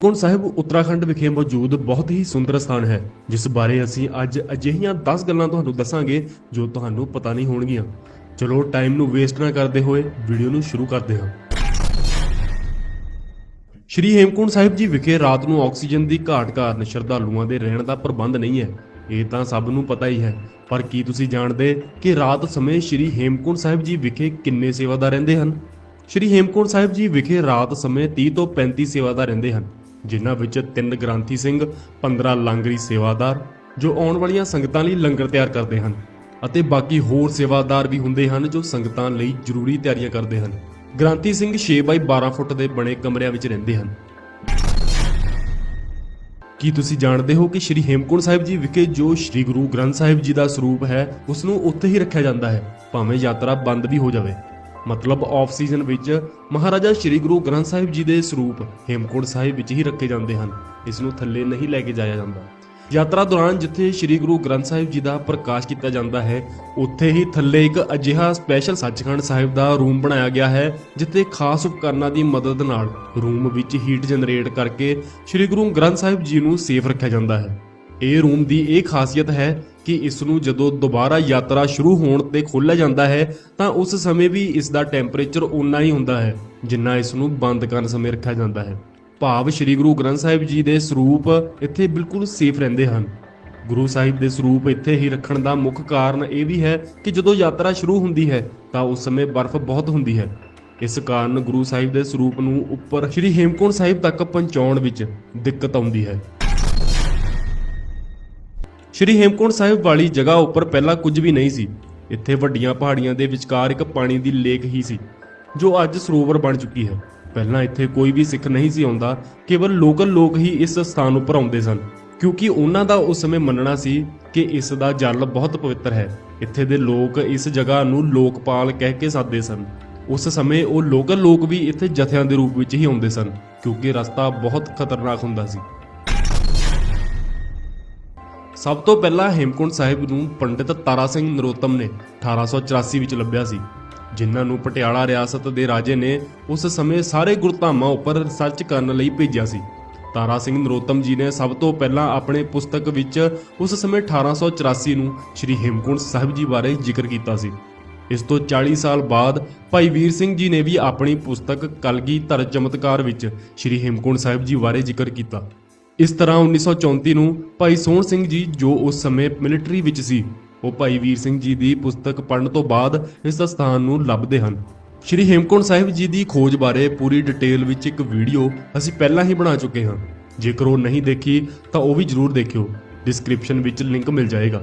ਕੁੰਡ ਸਾਹਿਬ, ਉੱਤਰਾਖੰਡ ਵਿਖੇ ਮੌਜੂਦ ਬਹੁਤ ਹੀ ਸੁੰਦਰ ਸਥਾਨ ਹੈ, ਜਿਸ ਬਾਰੇ ਅਸੀਂ ਅੱਜ ਅਜਿਹੀਆਂ 10 ਗੱਲਾਂ ਤੁਹਾਨੂੰ ਦੱਸਾਂਗੇ ਜੋ ਤੁਹਾਨੂੰ ਪਤਾ ਨਹੀਂ ਹੋਣਗੀਆਂ। ਚਲੋ ਟਾਈਮ ਨੂੰ ਵੇਸਟ ਨਾ ਕਰਦੇ ਹੋਏ ਵੀਡੀਓ ਨੂੰ ਸ਼ੁਰੂ ਕਰਦੇ ਹਾਂ। ਸ਼੍ਰੀ ਹੇਮਕੁੰਡ ਸਾਹਿਬ ਜੀ ਵਿਖੇ ਰਾਤ ਨੂੰ ਆਕਸੀਜਨ ਦੀ ਘਾਟ ਕਾਰਨ ਸ਼ਰਧਾਲੂਆਂ ਦੇ ਰਹਿਣ ਦਾ ਪ੍ਰਬੰਧ ਨਹੀਂ ਹੈ। ਇਹ ਤਾਂ ਸਭ ਨੂੰ ਪਤਾ ਹੀ ਹੈ। ਪਰ ਕੀ ਤੁਸੀਂ ਜਾਣਦੇ ਕਿ ਰਾਤ ਸਮੇਂ ਸ਼੍ਰੀ ਹੇਮਕੁੰਡ ਸਾਹਿਬ ਜੀ ਵਿਖੇ ਕਿੰਨੇ ਸੇਵਾਦਾਰ ਰਹਿੰਦੇ ਹਨ? ਸ਼੍ਰੀ ਹੇਮਕੁੰਡ ਸਾਹਿਬ ਜੀ ਵਿਖੇ ਰਾਤ ਸਮੇਂ 30 ਤੋਂ 35 ਸੇਵਾਦਾਰ ਰਹਿੰਦੇ ਹਨ। ਜਿਨ੍ਹਾਂ ਵਿੱਚ ਤਿੰਨ ਗ੍ਰਾਂਥੀ ਸਿੰਘ 15 ਲਾਂਗਰੀ ਸੇਵਾਦਾਰ, ਜੋ ਆਉਣ ਵਾਲੀਆਂ ਸੰਗਤਾਂ ਲਈ ਲੰਗਰ ਤਿਆਰ ਕਰਦੇ ਹਨ ਅਤੇ ਬਾਕੀ ਹੋਰ ਸੇਵਾਦਾਰ ਵੀ ਹੁੰਦੇ ਹਨ ਜੋ ਸੰਗਤਾਂ ਲਈ ਜ਼ਰੂਰੀ ਤਿਆਰੀਆਂ ਕਰਦੇ ਹਨ। ਗ੍ਰਾਂਥੀ ਸਿੰਘ 6 ਬਾਈ 12 ਫੁੱਟ ਦੇ ਬਣੇ ਕਮਰਿਆਂ ਵਿੱਚ ਰਹਿੰਦੇ ਹਨ। ਕੀ ਤੁਸੀਂ ਜਾਣਦੇ ਹੋ ਕਿ ਸ਼੍ਰੀ ਹੇਮਕੁੰਡ ਸਾਹਿਬ ਜੀ ਵਿਖੇ ਜੋ ਸ਼੍ਰੀ ਗੁਰੂ ਗ੍ਰੰਥ ਸਾਹਿਬ ਜੀ ਦਾ ਸਰੂਪ ਹੈ ਉਸ ਨੂੰ ਉੱਥੇ ਹੀ ਰੱਖਿਆ ਜਾਂਦਾ ਹੈ, ਭਾਵੇਂ ਯਾਤਰਾ ਬੰਦ ਵੀ ਹੋ ਜਾਵੇ? ਮਤਲਬ ਆਫ ਸੀਜ਼ਨ ਵਿੱਚ ਮਹਾਰਾਜਾ ਸ਼੍ਰੀ ਗੁਰੂ ਗ੍ਰੰਥ ਸਾਹਿਬ ਜੀ ਦੇ ਸਰੂਪ ਹੇਮਕੁੰਡ ਸਾਹਿਬ ਵਿੱਚ ਹੀ ਰੱਖੇ ਜਾਂਦੇ ਹਨ। ਇਸ ਨੂੰ ਥੱਲੇ ਨਹੀਂ ਲੈ ਕੇ ਜਾਇਆ ਜਾਂਦਾ। ਯਾਤਰਾ ਦੌਰਾਨ ਜਿੱਥੇ ਸ਼੍ਰੀ ਗੁਰੂ ਗ੍ਰੰਥ ਸਾਹਿਬ ਜੀ ਦਾ ਪ੍ਰਕਾਸ਼ ਕੀਤਾ ਜਾਂਦਾ ਹੈ, ਉੱਥੇ ਹੀ ਥੱਲੇ ਇੱਕ ਅਜਿਹਾ ਸਪੈਸ਼ਲ ਸੱਚਖੰਡ ਸਾਹਿਬ ਦਾ ਰੂਮ ਬਣਾਇਆ ਗਿਆ ਹੈ, ਜਿੱਥੇ ਖਾਸ ਉਪਕਰਨਾਂ ਦੀ ਮਦਦ ਨਾਲ ਰੂਮ ਵਿੱਚ ਹੀਟ ਜਨਰੇਟ ਕਰਕੇ ਸ਼੍ਰੀ ਗੁਰੂ ਗ੍ਰੰਥ ਸਾਹਿਬ ਜੀ ਨੂੰ ਸੇਫ ਰੱਖਿਆ ਜਾਂਦਾ ਹੈ। ਇਹ ਰੂਮ ਦੀ ਇਹ ਖਾਸੀਅਤ ਹੈ ਕਿ ਇਸ ਨੂੰ ਜਦੋਂ ਦੁਬਾਰਾ ਯਾਤਰਾ ਸ਼ੁਰੂ ਹੋਣ ਤੇ ਖੋਲ੍ਹਿਆ ਜਾਂਦਾ ਹੈ, ਤਾਂ ਉਸ ਸਮੇਂ ਵੀ ਇਸ ਦਾ ਟੈਂਪਰੇਚਰ ਉਨਾ ਹੀ ਹੁੰਦਾ ਹੈ, ਜਿੰਨਾ ਇਸ ਨੂੰ ਬੰਦ ਕਰਨ ਸਮੇਂ ਰੱਖਿਆ ਜਾਂਦਾ ਹੈ। ਭਾਵ ਸ੍ਰੀ ਗੁਰੂ ਗ੍ਰੰਥ ਸਾਹਿਬ ਜੀ ਦੇ ਸਰੂਪ ਇੱਥੇ ਬਿਲਕੁਲ ਸੇਫ ਰਹਿੰਦੇ ਹਨ। ਗੁਰੂ ਸਾਹਿਬ ਦੇ ਸਰੂਪ ਇੱਥੇ ਹੀ ਰੱਖਣ ਦਾ ਮੁੱਖ ਕਾਰਨ ਇਹ ਵੀ ਹੈ ਕਿ ਜਦੋਂ ਯਾਤਰਾ ਸ਼ੁਰੂ ਹੁੰਦੀ ਹੈ, ਤਾਂ ਉਸ ਸਮੇਂ ਬਰਫ਼ ਬਹੁਤ ਹੁੰਦੀ ਹੈ। ਇਸ ਕਾਰਨ ਗੁਰੂ ਸਾਹਿਬ ਦੇ ਸਰੂਪ ਨੂੰ ਉੱਪਰ ਸ੍ਰੀ ਹੇਮਕੁੰਟ ਸਾਹਿਬ ਤੱਕ ਪਹੁੰਚਾਉਣ ਵਿੱਚ ਦਿੱਕਤ ਆਉਂਦੀ ਹੈ। ਸ਼੍ਰੀ ਹੇਮਕੁੰਟ ਸਾਹਿਬ ਵਾਲੀ ਜਗ੍ਹਾ ਉੱਪਰ ਪਹਿਲਾਂ ਕੁਝ ਵੀ ਨਹੀਂ ਸੀ। ਇੱਥੇ ਵੱਡੀਆਂ ਪਹਾੜੀਆਂ ਦੇ ਵਿਚਕਾਰ ਇੱਕ ਪਾਣੀ ਦੀ ਲੇਕ ਹੀ ਸੀ, ਜੋ ਅੱਜ ਸਰੋਵਰ ਬਣ ਚੁੱਕੀ ਹੈ। ਪਹਿਲਾਂ ਇੱਥੇ ਕੋਈ ਵੀ ਸਿੱਖ ਨਹੀਂ ਸੀ ਆਉਂਦਾ, ਕੇਵਲ ਲੋਕਲ ਲੋਕ ਹੀ ਇਸ ਸਥਾਨ ਉੱਪਰ ਆਉਂਦੇ ਸਨ। ਕਿਉਂਕਿ ਉਹਨਾਂ ਦਾ ਉਸ ਸਮੇਂ ਮੰਨਣਾ ਸੀ ਕਿ ਇਸ ਦਾ ਜਲ ਬਹੁਤ ਪਵਿੱਤਰ ਹੈ। ਇੱਥੇ ਦੇ ਲੋਕ ਇਸ ਜਗ੍ਹਾ ਨੂੰ ਲੋਕਪਾਲ ਕਹਿ ਕੇ ਸੱਦਦੇ ਸਨ। ਉਸ ਸਮੇਂ ਉਹ ਲੋਕਲ ਲੋਕ ਵੀ ਇੱਥੇ ਜਥਿਆਂ ਦੇ ਰੂਪ ਵਿੱਚ ਹੀ ਆਉਂਦੇ ਸਨ, ਕਿਉਂਕਿ ਰਸਤਾ ਬਹੁਤ ਖਤਰਨਾਕ ਹੁੰਦਾ ਸੀ। ਸਭ ਤੋਂ ਪਹਿਲਾਂ ਹੇਮਕੁੰਟ ਸਾਹਿਬ ਨੂੰ ਪੰਡਿਤ ਤਾਰਾ ਸਿੰਘ ਨਰੋਤਮ ਨੇ 1884 ਵਿੱਚ ਲੱਭਿਆ ਸੀ। ਜਿਨ੍ਹਾਂ ਨੂੰ ਪਟਿਆਲਾ ਰਿਆਸਤ ਦੇ ਰਾਜੇ ਨੇ ਉਸ ਸਮੇਂ ਸਾਰੇ ਗੁਰਧਾਮਾਂ ਉੱਪਰ ਰਿਸਰਚ ਕਰਨ ਲਈ ਭੇਜਿਆ ਸੀ। ਤਾਰਾ ਸਿੰਘ ਨਰੋਤਮ ਜੀ ਨੇ ਸਭ ਤੋਂ ਪਹਿਲਾਂ ਆਪਣੇ ਪੁਸਤਕ ਵਿੱਚ ਉਸ ਸਮੇਂ 1884 ਨੂੰ ਸ੍ਰੀ ਹੇਮਕੁੰਟ ਸਾਹਿਬ ਜੀ ਬਾਰੇ ਜ਼ਿਕਰ ਕੀਤਾ ਸੀ। ਇਸ ਤੋਂ 40 ਸਾਲ ਬਾਅਦ ਭਾਈ ਵੀਰ ਸਿੰਘ ਜੀ ਨੇ ਵੀ ਆਪਣੀ ਪੁਸਤਕ ਕਲਗੀ ਧਰ ਚਮਤਕਾਰ ਵਿੱਚ ਸ੍ਰੀ ਹੇਮਕੁੰਟ ਸਾਹਿਬ ਜੀ ਬਾਰੇ ਜ਼ਿਕਰ ਕੀਤਾ। ਇਸ ਤਰ੍ਹਾਂ 1934 ਨੂੰ ਭਾਈ ਸੋਹਣ ਸਿੰਘ ਜੀ, ਜੋ ਉਸ ਸਮੇਂ ਮਿਲਟਰੀ ਵਿੱਚ ਸੀ, ਉਹ ਭਾਈ ਵੀਰ ਸਿੰਘ ਜੀ ਦੀ ਪੁਸਤਕ ਪੜ੍ਹਨ ਤੋਂ ਬਾਅਦ ਇਸ ਸਥਾਨ ਨੂੰ ਲੱਭਦੇ ਹਨ। ਸ਼੍ਰੀ ਹੇਮਕੁੰਟ ਸਾਹਿਬ ਜੀ ਦੀ ਖੋਜ ਬਾਰੇ ਪੂਰੀ ਡਿਟੇਲ ਵਿੱਚ ਇੱਕ ਵੀਡੀਓ ਅਸੀਂ ਪਹਿਲਾਂ ਹੀ ਬਣਾ ਚੁੱਕੇ ਹਾਂ। ਜੇਕਰ ਉਹ ਨਹੀਂ ਦੇਖੀ, ਤਾਂ ਉਹ ਵੀ ਜਰੂਰ ਦੇਖਿਓ। ਡਿਸਕ੍ਰਿਪਸ਼ਨ ਵਿੱਚ ਲਿੰਕ ਮਿਲ ਜਾਏਗਾ।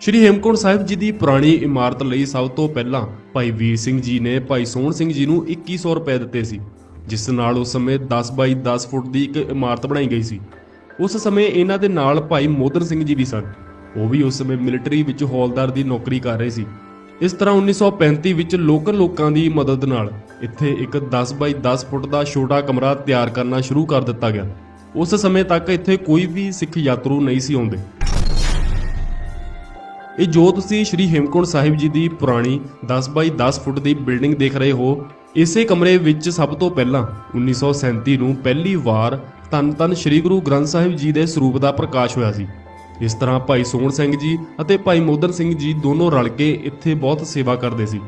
ਸ਼੍ਰੀ ਹੇਮਕੁੰਟ ਸਾਹਿਬ ਜੀ ਦੀ ਪੁਰਾਣੀ ਇਮਾਰਤ ਲਈ ਸਭ ਤੋਂ ਪਹਿਲਾਂ ਭਾਈ ਵੀਰ ਸਿੰਘ ਜੀ ਨੇ ਭਾਈ ਸੋਹਣ ਸਿੰਘ ਜੀ ਨੂੰ 2100 ਰੁਪਏ ਦਿੱਤੇ ਸੀ। ਜਿਸ ਨਾਲ ਉਸ ਸਮੇਂ 10 ਬਾਈ 10 ਫੁੱਟ ਦੀ ਇੱਕ ਇਮਾਰਤ ਬਣਾਈ ਗਈ ਸੀ। ਉਸ ਸਮੇਂ ਇਹਨਾਂ ਦੇ ਨਾਲ ਭਾਈ ਮੋਦਰ ਸਿੰਘ ਜੀ ਵੀ ਸਨ। ਉਹ ਵੀ ਉਸ ਸਮੇਂ ਮਿਲਟਰੀ ਵਿੱਚ ਹੌਲਦਾਰ ਦੀ ਨੌਕਰੀ ਕਰ ਰਹੇ ਸੀ। ਇਸ ਤਰ੍ਹਾਂ 1935 ਵਿੱਚ ਲੋਕਲ ਲੋਕਾਂ ਦੀ ਮਦਦ ਨਾਲ ਇੱਥੇ ਇੱਕ 10 ਬਾਈ 10 ਫੁੱਟ ਦਾ ਛੋਟਾ ਕਮਰਾ ਤਿਆਰ ਕਰਨਾ ਸ਼ੁਰੂ ਕਰ ਦਿੱਤਾ ਗਿਆ। ਉਸ ਸਮੇਂ ਤੱਕ ਇੱਥੇ ਕੋਈ ਵੀ ਸਿੱਖ ਯਾਤਰੂ ਨਹੀਂ ਸੀ ਆਉਂਦੇ। ਇਹ ਜੋ ਤੁਸੀਂ ਸ਼੍ਰੀ ਹੇਮਕੁੰਟ ਸਾਹਿਬ ਜੀ ਦੀ ਪੁਰਾਣੀ 10 ਬਾਈ 10 ਫੁੱਟ ਦੀ ਬਿਲਡਿੰਗ ਦੇਖ ਰਹੇ ਹੋ, ਇਸੇ ਕਮਰੇ ਵਿੱਚ ਸਭ ਤੋਂ ਪਹਿਲਾਂ 1937 ਨੂੰ ਪਹਿਲੀ ਵਾਰ ਧੰਨ ਧੰਨ ਸ਼੍ਰੀ ਗੁਰੂ ਗ੍ਰੰਥ ਸਾਹਿਬ ਜੀ ਦੇ ਸਰੂਪ ਦਾ ਪ੍ਰਕਾਸ਼ ਹੋਇਆ ਸੀ। ਇਸ ਤਰ੍ਹਾਂ ਭਾਈ ਸੋਹਣ ਸਿੰਘ ਜੀ ਅਤੇ ਭਾਈ ਮੋਦਰ ਸਿੰਘ ਜੀ ਦੋਨੋਂ ਰਲ ਕੇ ਇੱਥੇ ਬਹੁਤ ਸੇਵਾ ਕਰਦੇ ਸੀ।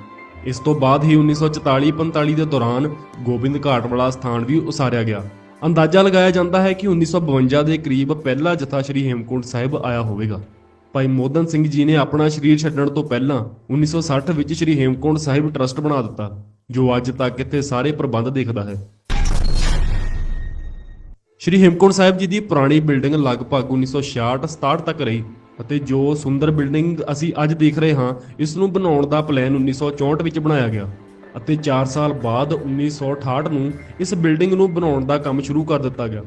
ਇਸ ਤੋਂ ਬਾਅਦ ਹੀ 1944-45 ਦੇ ਦੌਰਾਨ ਗੋਬਿੰਦ ਘਾਟ ਵਾਲਾ ਸਥਾਨ ਵੀ ਉਸਾਰਿਆ ਗਿਆ। ਅੰਦਾਜ਼ਾ ਲਗਾਇਆ ਜਾਂਦਾ ਹੈ ਕਿ 1952 ਦੇ ਕਰੀਬ ਪਹਿਲਾ ਜਥਾ ਸ਼੍ਰੀ ਹੇਮਕੁੰਟ ਸਾਹਿਬ ਆਇਆ ਹੋਵੇਗਾ। ਭਾਈ ਮੋਦਨ ਸਿੰਘ ਜੀ ਨੇ ਆਪਣਾ ਸਰੀਰ ਛੱਡਣ ਤੋਂ ਪਹਿਲਾਂ 1960 ਵਿੱਚ ਸ਼੍ਰੀ ਹੇਮਕੁੰਟ ਸਾਹਿਬ ਟਰਸਟ ਬਣਾ ਦਿੱਤਾ, ਜੋ ਅੱਜ ਤੱਕ ਇੱਥੇ ਸਾਰੇ ਪ੍ਰਬੰਧ ਦੇਖਦਾ ਹੈ। ਸ਼੍ਰੀ ਹੇਮਕੁੰਟ ਸਾਹਿਬ ਜੀ ਦੀ ਪੁਰਾਣੀ ਬਿਲਡਿੰਗ ਲਗਭਗ 1966-67 ਤੱਕ ਰਹੀ ਅਤੇ ਜੋ ਸੁੰਦਰ ਬਿਲਡਿੰਗ ਅਸੀਂ ਅੱਜ ਦੇਖ ਰਹੇ ਹਾਂ, ਇਸ ਨੂੰ ਬਣਾਉਣ ਦਾ ਪਲਾਨ 1964 ਵਿੱਚ ਬਣਾਇਆ ਗਿਆ ਅਤੇ 4 ਸਾਲ ਬਾਅਦ 1968 ਨੂੰ ਇਸ ਬਿਲਡਿੰਗ ਨੂੰ ਬਣਾਉਣ ਦਾ ਕੰਮ ਸ਼ੁਰੂ ਕਰ ਦਿੱਤਾ ਗਿਆ।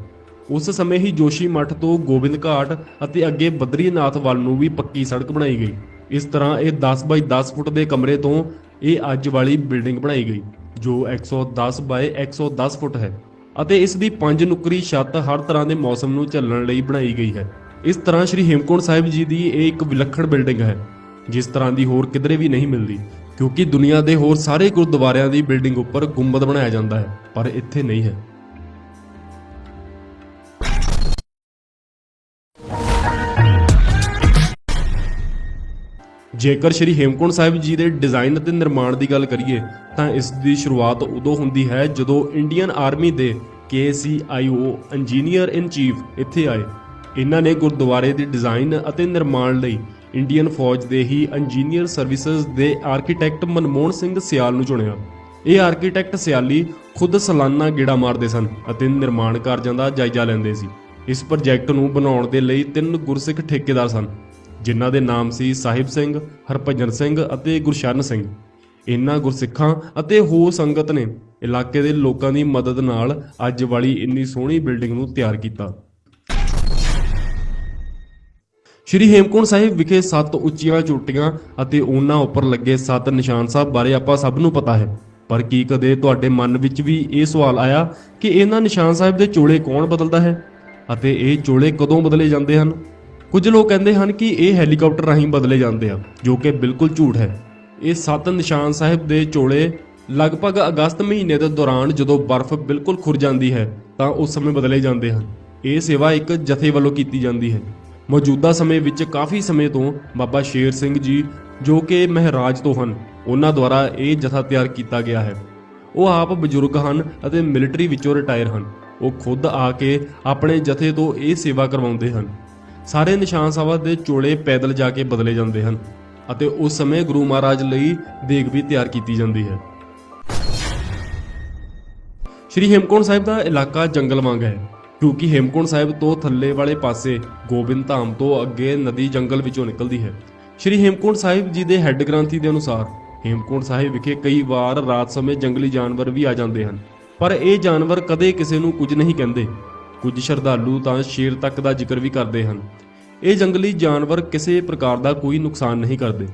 ਉਸ ਸਮੇਂ ਹੀ ਜੋਸ਼ੀ ਮੱਠ ਤੋਂ ਗੋਬਿੰਦ ਘਾਟ ਅਤੇ ਅੱਗੇ ਬਦਰੀਨਾਥ ਵੱਲ ਨੂੰ ਵੀ ਪੱਕੀ ਸੜਕ ਬਣਾਈ ਗਈ। ਇਸ ਤਰ੍ਹਾਂ ਇਹ 10 ਬਾਈ 10 ਫੁੱਟ ਦੇ ਕਮਰੇ ਤੋਂ ਇਹ ਅੱਜ ਵਾਲੀ ਬਿਲਡਿੰਗ ਬਣਾਈ ਗਈ, ਜੋ 110 ਬਾਈ 110 ਫੁੱਟ ਹੈ ਅਤੇ ਇਸ ਦੀ ਪੰਜ ਨੁਕਰੀ ਛੱਤ ਹਰ ਤਰ੍ਹਾਂ ਦੇ ਮੌਸਮ ਨੂੰ ਝੱਲਣ ਲਈ ਬਣਾਈ ਗਈ ਹੈ। ਇਸ ਤਰ੍ਹਾਂ ਸ਼੍ਰੀ ਹੇਮਕੁੰਟ ਸਾਹਿਬ ਜੀ ਦੀ ਇਹ ਇੱਕ ਵਿਲੱਖਣ ਬਿਲਡਿੰਗ ਹੈ, ਜਿਸ ਤਰ੍ਹਾਂ ਦੀ ਹੋਰ ਕਿਧਰੇ ਵੀ ਨਹੀਂ ਮਿਲਦੀ, ਕਿਉਂਕਿ ਦੁਨੀਆ ਦੇ ਹੋਰ ਸਾਰੇ ਗੁਰਦੁਆਰਿਆਂ ਦੀ ਬਿਲਡਿੰਗ ਉੱਪਰ ਗੁੰਬਦ ਬਣਾਇਆ ਜਾਂਦਾ ਹੈ, ਪਰ ਇੱਥੇ ਨਹੀਂ ਹੈ। ਜੇਕਰ ਸ਼੍ਰੀ ਹੇਮਕੁੰਟ ਸਾਹਿਬ ਜੀ ਦੇ ਡਿਜ਼ਾਈਨ ਅਤੇ ਨਿਰਮਾਣ ਦੀ ਗੱਲ ਕਰੀਏ, ਤਾਂ ਇਸ ਦੀ ਸ਼ੁਰੂਆਤ ਉਦੋਂ ਹੁੰਦੀ ਹੈ ਜਦੋਂ ਇੰਡੀਅਨ ਆਰਮੀ ਦੇ KCIO ਇੰਜੀਨੀਅਰ ਇਨ ਚੀਫ ਇੱਥੇ ਆਏ। ਇਹਨਾਂ ਨੇ ਗੁਰਦੁਆਰੇ ਦੇ ਡਿਜ਼ਾਈਨ ਅਤੇ ਨਿਰਮਾਣ ਲਈ ਇੰਡੀਅਨ ਫੌਜ ਦੇ ਹੀ ਇੰਜੀਨੀਅਰ ਸਰਵਿਸਿਜ਼ ਦੇ ਆਰਕੀਟੈਕਟ ਮਨਮੋਹਨ ਸਿੰਘ ਸਿਆਲ ਨੂੰ ਚੁਣਿਆ। ਇਹ ਆਰਕੀਟੈਕਟ ਸਿਆਲੀ ਖੁਦ ਸਾਲਾਨਾ ਗੇੜਾ ਮਾਰਦੇ ਸਨ ਅਤੇ ਨਿਰਮਾਣ ਕਾਰਜਾਂ ਦਾ ਜਾਇਜ਼ਾ ਲੈਂਦੇ ਸੀ। ਇਸ ਪ੍ਰੋਜੈਕਟ ਨੂੰ ਬਣਾਉਣ ਦੇ ਲਈ ਤਿੰਨ ਗੁਰਸਿੱਖ ਠੇਕੇਦਾਰ ਸਨ। ਜਿਨ੍ਹਾਂ ਦੇ ਨਾਮ ਸੀ ਸਾਹਿਬ ਸਿੰਘ, ਹਰਭਜਨ ਸਿੰਘ ਅਤੇ ਗੁਰਸ਼ਰਨ ਸਿੰਘ। ਇਨ੍ਹਾਂ ਗੁਰਸਿੱਖਾਂ ਅਤੇ ਹੋਰ ਸੰਗਤ ਨੇ ਇਲਾਕੇ ਦੇ ਲੋਕਾਂ ਦੀ ਮਦਦ ਨਾਲ ਅੱਜ ਵਾਲੀ ਇੰਨੀ ਸੋਹਣੀ ਬਿਲਡਿੰਗ ਨੂੰ ਤਿਆਰ ਕੀਤਾ। ਸ਼੍ਰੀ ਹੇਮਕੁੰਟ ਸਾਹਿਬ ਵਿਖੇ ਸੱਤ ਉੱਚੀਆਂ ਚੋਟੀਆਂ ਅਤੇ ਉਹਨਾਂ ਉੱਪਰ ਲੱਗੇ ਸੱਤ ਨਿਸ਼ਾਨ ਸਾਹਿਬ ਬਾਰੇ ਆਪਾਂ ਸਭ ਨੂੰ ਪਤਾ ਹੈ। ਪਰ ਕੀ ਕਦੇ ਤੁਹਾਡੇ ਮਨ ਵਿੱਚ ਵੀ ਇਹ ਸਵਾਲ ਆਇਆ ਕਿ ਇਹਨਾਂ ਨਿਸ਼ਾਨ ਸਾਹਿਬ ਦੇ ਚੋਲੇ ਕੌਣ ਬਦਲਦਾ ਹੈ? ਅਤੇ ਇਹ ਚੋਲੇ ਕਦੋਂ ਬਦਲੇ ਜਾਂਦੇ ਹਨ? ਕੁਝ ਲੋਕ ਕਹਿੰਦੇ ਹਨ ਕਿ ਇਹ ਹੈਲੀਕਾਪਟਰ ਰਾਹੀਂ ਬਦਲੇ ਜਾਂਦੇ ਆ, ਜੋ ਕਿ ਬਿਲਕੁਲ ਝੂਠ ਹੈ। ਇਹ ਸੱਤ ਨਿਸ਼ਾਨ ਸਾਹਿਬ ਦੇ ਚੋਲੇ ਲਗਭਗ ਅਗਸਤ ਮਹੀਨੇ ਦੇ ਦੌਰਾਨ ਜਦੋਂ ਬਰਫ਼ ਬਿਲਕੁਲ ਖੁਰ ਜਾਂਦੀ ਹੈ, ਤਾਂ ਉਸ ਸਮੇਂ ਬਦਲੇ ਜਾਂਦੇ ਹਨ। ਇਹ ਸੇਵਾ ਇੱਕ ਜਥੇ ਵੱਲੋਂ ਕੀਤੀ ਜਾਂਦੀ ਹੈ। ਮੌਜੂਦਾ ਸਮੇਂ ਵਿੱਚ ਕਾਫੀ ਸਮੇਂ ਤੋਂ ਬਾਬਾ ਸ਼ੇਰ ਸਿੰਘ ਜੀ, ਜੋ ਕਿ ਮਹਾਰਾਜ ਤੋਂ ਹਨ, ਉਹਨਾਂ ਦੁਆਰਾ ਇਹ ਜਥਾ ਤਿਆਰ ਕੀਤਾ ਗਿਆ ਹੈ। ਉਹ ਆਪ ਬਜ਼ੁਰਗ ਹਨ ਅਤੇ ਮਿਲਟਰੀ ਵਿੱਚੋਂ ਰਿਟਾਇਰ ਹਨ। ਉਹ ਖੁਦ ਆ ਕੇ ਆਪਣੇ ਜਥੇ ਤੋਂ ਇਹ ਸੇਵਾ ਕਰਵਾਉਂਦੇ ਹਨ। ਸਾਰੇ ਨਿਸ਼ਾਨ ਸਭਾ ਦੇ ਚੋਲੇ ਪੈਦਲ ਜਾ ਕੇ ਬਦਲੇ ਜਾਂਦੇ ਹਨ ਅਤੇ ਉਸ ਸਮੇਂ ਗੁਰੂ ਮਹਾਰਾਜ ਲਈ ਦੇਗ ਵੀ ਤਿਆਰ ਕੀਤੀ ਜਾਂਦੀ ਹੈ। ਸ਼੍ਰੀ ਹੇਮਕੁੰਟ ਸਾਹਿਬ ਦਾ ਇਲਾਕਾ ਜੰਗਲ ਵਾਂਗ ਹੈ, ਕਿਉਂਕਿ ਹੇਮਕੁੰਟ ਸਾਹਿਬ ਤੋਂ ਥੱਲੇ ਵਾਲੇ ਪਾਸੇ ਗੋਬਿੰਦ ਧਾਮ ਤੋਂ ਅੱਗੇ ਨਦੀ ਜੰਗਲ ਵਿੱਚੋਂ ਨਿਕਲਦੀ ਹੈ। ਸ਼੍ਰੀ ਹੇਮਕੁੰਟ ਸਾਹਿਬ ਜੀ ਦੇ ਹੈੱਡ ਗ੍ਰੰਥੀ ਦੇ ਅਨੁਸਾਰ ਹੇਮਕੁੰਟ ਸਾਹਿਬ ਵਿਖੇ ਕਈ ਵਾਰ ਰਾਤ ਸਮੇਂ ਜੰਗਲੀ ਜਾਨਵਰ ਵੀ ਆ ਜਾਂਦੇ ਹਨ, ਪਰ ਇਹ ਜਾਨਵਰ ਕਦੇ ਕਿਸੇ ਨੂੰ ਕੁਝ ਨਹੀਂ ਕਹਿੰਦੇ। ਕੁਝ ਸ਼ਰਧਾਲੂ ਤਾਂ ਸ਼ੇਰ ਤੱਕ ਦਾ ਜ਼ਿਕਰ ਵੀ ਕਰਦੇ ਹਨ। ਇਹ ਜੰਗਲੀ ਜਾਨਵਰ ਕਿਸੇ ਪ੍ਰਕਾਰ ਦਾ ਕੋਈ ਨੁਕਸਾਨ ਨਹੀਂ ਕਰਦੇ।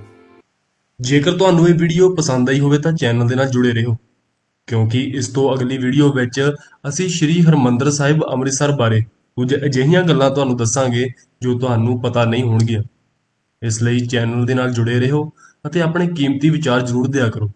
ਜੇਕਰ ਤੁਹਾਨੂੰ ਇਹ ਵੀਡੀਓ ਪਸੰਦ ਆਈ ਹੋਵੇ ਤਾਂ ਚੈਨਲ ਦੇ ਨਾਲ ਜੁੜੇ ਰਹੋ, ਕਿਉਂਕਿ ਇਸ ਤੋਂ ਅਗਲੀ ਵੀਡੀਓ ਵਿੱਚ ਅਸੀਂ ਸ਼੍ਰੀ ਹਰਮੰਦਰ ਸਾਹਿਬ ਅੰਮ੍ਰਿਤਸਰ ਬਾਰੇ ਕੁਝ ਅਜਿਹੀਆਂ ਗੱਲਾਂ ਤੁਹਾਨੂੰ ਦੱਸਾਂਗੇ ਜੋ ਤੁਹਾਨੂੰ ਪਤਾ ਨਹੀਂ ਹੋਣਗੀਆਂ। ਇਸ ਲਈ ਚੈਨਲ ਦੇ ਨਾਲ ਜੁੜੇ ਰਹੋ ਅਤੇ ਆਪਣੇ ਕੀਮਤੀ ਵਿਚਾਰ ਜ਼ਰੂਰ ਦਿਆ ਕਰੋ।